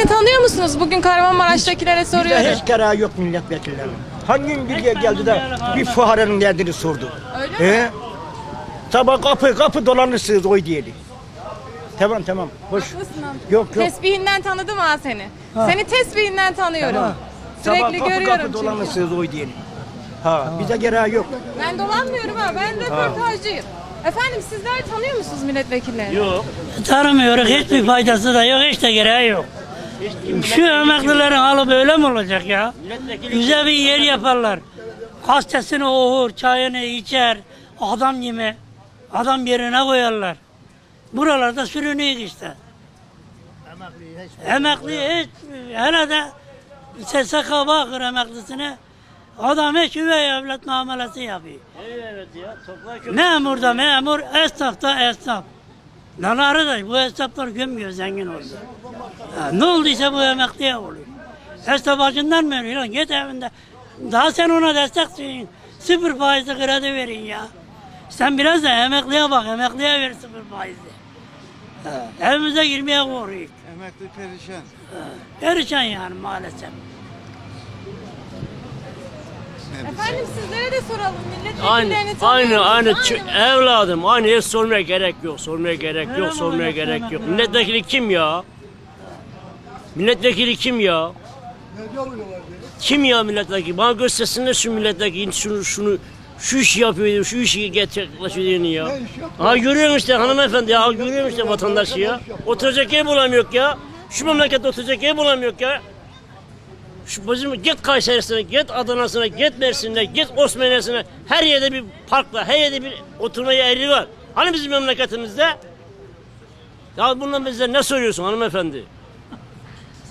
milletvekillerini tanıyor musunuz? Bugün Kahramanmaraş'takilere Bizde soruyorum. hiç kara yok milletvekillerinin. Hangi gün biriye geldi de bir fuharanın derdini sordu. Öyle mi? He? Sabah kapı kapı dolanırsınız oy diyeli. Tamam tamam. Hoş. Haklısın amca. Yok yok. Tesbihinden tanıdım ha seni. Seni tesbihinden tanıyorum. Sabah Sürekli kapı görüyorum kapı çünkü. dolanırsınız oy diyeli. Ha bize gereği yok. Ben dolanmıyorum ha. Ben röportajcıyım. Efendim sizler tanıyor musunuz milletvekillerini? Yok. Tanımıyoruz. Hiçbir faydası da yok. Hiç de gereği yok. Şu emeklilerin halı böyle mi olacak ya? Güzel bir yer yaparlar. Hastesini oğur, çayını içer, adam gibi adam yerine koyarlar. Buralarda sürünüyor işte. Emekli hiç, hele de SSK bakır emeklisine adam hiç üvey evlat muamelesi yapıyor. Evet ya. Memur da memur, esnaf da esnaf. Lan arkadaş bu esnaflar gömüyor zengin oldu. Ha, ne olduysa bu emekliye oluyor. Esnaf acından mı ölüyor git evinde. Daha sen ona desteksin. Sıfır faizli kredi verin ya. Sen biraz da emekliye bak, emekliye ver sıfır faizli. Ha, evimize girmeye korkuyor. Emekli perişan. Perişan yani maalesef. Efendim sizlere de soralım. Aynı, Milletvekillerini aynı, musunuz? aynı Aynı ç- mı? evladım, aynı hiç sormaya gerek yok, sormaya gerek yok, sormaya gerek yok. Milletvekili kim ya? Milletvekili kim ya? Kim ya milletvekili? Bana göstersinler şu milletvekili şunu şunu şu işi yapıyor, şu işi gerçekleşiyor ya. Ha görüyorum işte hanımefendi ya, görüyorum işte vatandaşı ya. Oturacak yer bulamıyor ya. Şu memlekette oturacak yer bulamıyor ya. Şu bizim git Kayseri'sine, git Adana'sına, git Mersin'e, git Osmaniye'sine. Her yerde bir park var, her yerde bir oturma yeri var. Hani bizim memleketimizde? Ya bundan bize ne soruyorsun hanımefendi?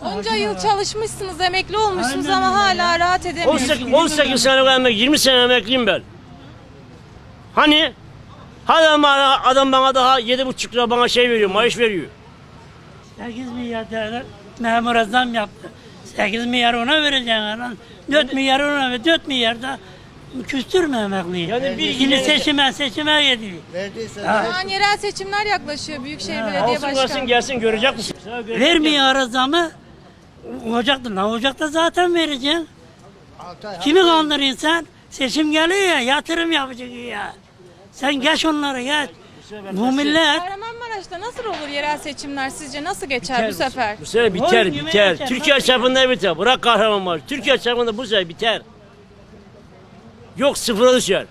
Onca yıl çalışmışsınız, emekli olmuşsunuz Aynen ama hala rahat 18, edemiyorsunuz. 18 sene emek, 20 sene emekliyim ben. Hani? Hala bana, adam bana daha 7,5 lira bana şey veriyor, maaş veriyor. 8 milyar TL memura zam yaptı. 8 milyar ona vereceksin lan. 4 milyar ona ver. 4 milyar da küstürme emekliyi. Yani bir Şimdi yine- seçime seçime gidiyor. Verdiyse Ha. Şu an yerel seçimler yaklaşıyor. Büyükşehir Belediye Alsın Başkanı. gelsin gelsin görecek misin? Vermiyor ara zamı. Ocakta, lan Ocak'ta zaten vereceksin. Kimi kandırıyorsun sen? Seçim geliyor ya, yatırım yapacak ya. Sen geç onları geç. Bu millet Kahramanmaraş'ta nasıl olur yerel seçimler sizce? Nasıl geçer bu sefer? Bu sene biter yemeğe biter. geçer. Türkiye çapında biter. Bırak Kahramanmaraş. Türkiye çapında bu sene biter. Yok sıfıra düşer.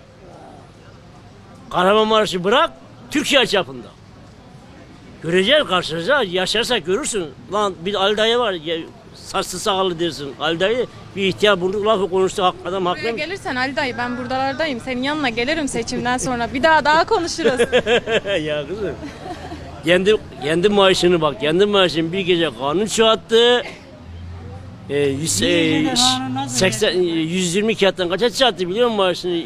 Kahramanmaraş'ı bırak Türkiye çapında. Göreceğiz karşınıza. Yaşarsak görürsün. Lan bir Ali dayı var. ya, Saçlı sakallı dersin. Ali dayı bir ihtiyar bunu lafı konuştu. Hak, adam Buraya haklıymış. gelirsen Ali dayı ben buradalardayım. Senin yanına gelirim seçimden sonra. Bir daha daha konuşuruz. ya kızım. Kendi, kendi maaşını bak. Kendi maaşını bir gece kanun çoğalttı. E, yüz, e, nasıl 80, e, 120 kağıttan kaça çoğalttı biliyor musun maaşını?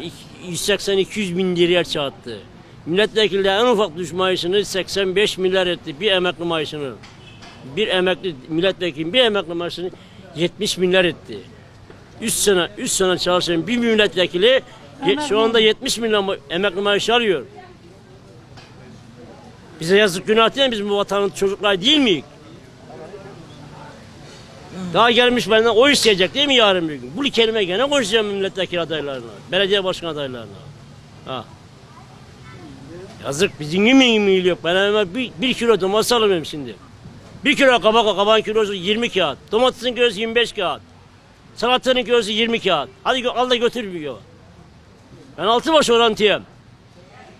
180-200 bin liraya çoğalttı. Milletvekili en ufak düş maaşını 85 milyar etti. Bir emekli maaşını. Bir emekli milletvekili bir emekli maaşını 70 milyar etti. 3 sene 3 sene çalışan bir milletvekili ye- şu anda 70 milyon emekli maaşı alıyor. Bize yazık günah değil mi? Biz bu vatanın çocukları değil miyiz? Daha gelmiş benden oy isteyecek değil mi yarın bir gün? Bu kelime gene konuşacağım milletvekili adaylarına, belediye başkan adaylarına. Ha. Yazık bizim gibi mi yok? Ben hemen bir, bir kilo domates alamıyorum şimdi. Bir kilo kabak, kabağın kilosu 20 kağıt. Domatesin kilosu 25 kağıt. Salatanın kilosu 20 kağıt. Hadi al da götür bir kilo. Ben altı baş orantıyım.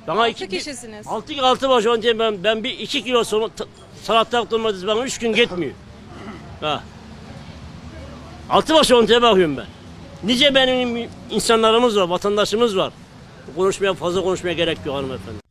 Bana Altı kişisiniz. Altı, altı baş orantıyım ben. Ben bir iki kilo sonra salatalık domates bana üç gün gitmiyor. Ha. Altı baş orantıya bakıyorum ben. Nice benim insanlarımız var, vatandaşımız var. Konuşmaya fazla konuşmaya gerek yok hanımefendi.